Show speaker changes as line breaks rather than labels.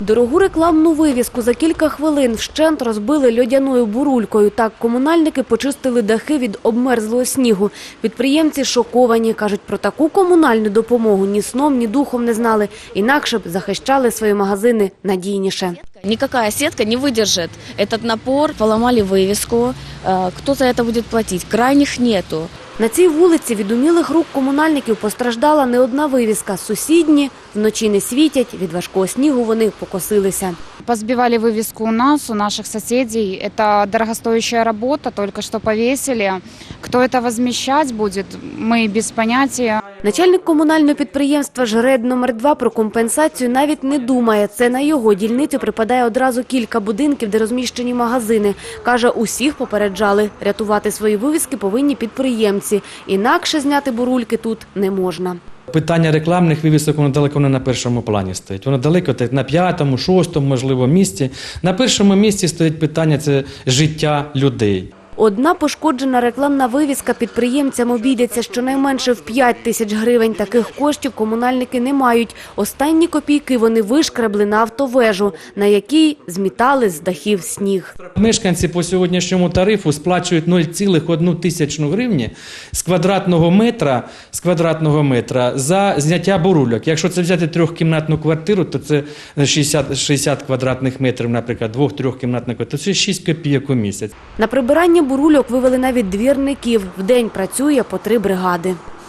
Дорогу рекламну вивіску за кілька хвилин вщент розбили льодяною бурулькою. Так комунальники почистили дахи від обмерзлого снігу. Підприємці шоковані. Кажуть, про таку комунальну допомогу ні сном, ні духом не знали. Інакше б захищали свої магазини надійніше.
Никакая сетка не выдержит этот напор. Поломали вывеску. Э, Кто за это будет платить? Крайних нету.
На цій вулиці від умілих рук комунальників постраждала не одна вивіска. Сусідні вночі не світять, від важкого снігу вони покосилися.
Позбивали вывеску у нас, у наших соседей. Это дорогостоящая работа, только что повесили. Кто это возмещать будет, мы без понятия.
Начальник комунального підприємства «Жред номер 2 про компенсацію навіть не думає. Це на його дільницю припадає одразу кілька будинків, де розміщені магазини. Каже, усіх попереджали. Рятувати свої вивіски повинні підприємці. Інакше зняти бурульки тут не можна.
Питання рекламних вивісок воно далеко не на першому плані стоїть. Воно далеко так, на п'ятому, шостому, можливо, місці. На першому місці стоїть питання це життя людей.
Одна пошкоджена рекламна вивіска підприємцям обійдеться щонайменше в 5 тисяч гривень. Таких коштів комунальники не мають. Останні копійки вони вишкребли на автовежу, на якій змітали з дахів сніг.
Мешканці по сьогоднішньому тарифу сплачують 0,1 тисячну гривні з квадратного метра, з квадратного метра за зняття бурульок. Якщо це взяти трьохкімнатну квартиру, то це 60, 60 квадратних метрів, наприклад, двох-трьохкімнатних квартир, то це 6 копійок у місяць.
На прибирання бурульок вивели навіть двірників. В день працює по три бригади.